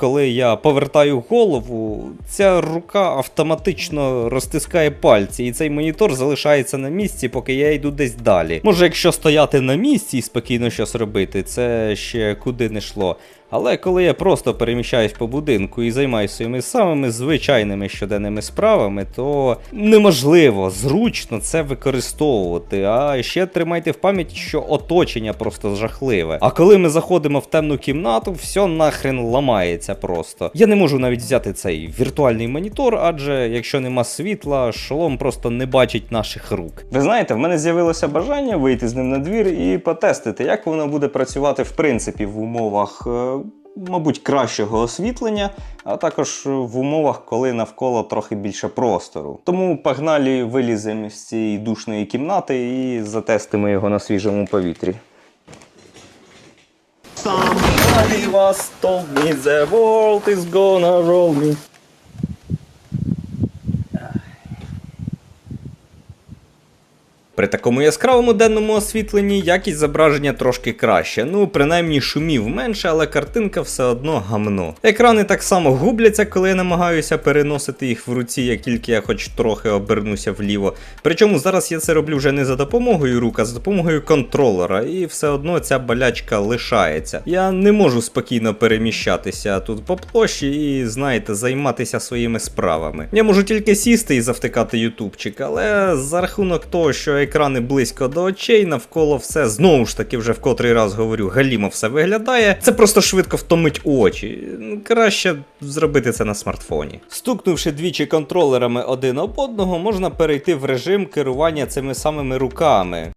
коли я повертаю голову, ця рука автоматично розтискає пальці, і цей монітор залишається на місці, поки я йду десь далі. Може, якщо стояти на місці і спокійно щось робити, це ще куди не йшло. Але коли я просто переміщаюсь по будинку і займаюся своїми самими звичайними щоденними справами, то неможливо зручно це використовувати. А ще тримайте в пам'яті, що оточення просто жахливе. А коли ми заходимо в темну кімнату, все нахрен ламається просто. Я не можу навіть взяти цей віртуальний монітор, адже якщо нема світла, шолом просто не бачить наших рук. Ви знаєте, в мене з'явилося бажання вийти з ним на двір і потестити, як воно буде працювати в принципі в умовах. Мабуть, кращого освітлення, а також в умовах, коли навколо трохи більше простору. Тому погнали виліземо з цієї душної кімнати і затестимо його на свіжому повітрі. Somebody was the world is gonna roll me. При такому яскравому денному освітленні якість зображення трошки краще. Ну, принаймні шумів менше, але картинка все одно гамно. Екрани так само губляться, коли я намагаюся переносити їх в руці, як тільки я хоч трохи обернуся вліво. Причому зараз я це роблю вже не за допомогою рук, а за допомогою контролера, і все одно ця болячка лишається. Я не можу спокійно переміщатися тут по площі і, знаєте, займатися своїми справами. Я можу тільки сісти і завтикати ютубчик, але за рахунок того, що екрани близько до очей, навколо все знову ж таки вже в котрий раз говорю, галімо все виглядає. Це просто швидко втомить очі. Краще зробити це на смартфоні. Стукнувши двічі контролерами один об одного, можна перейти в режим керування цими самими руками.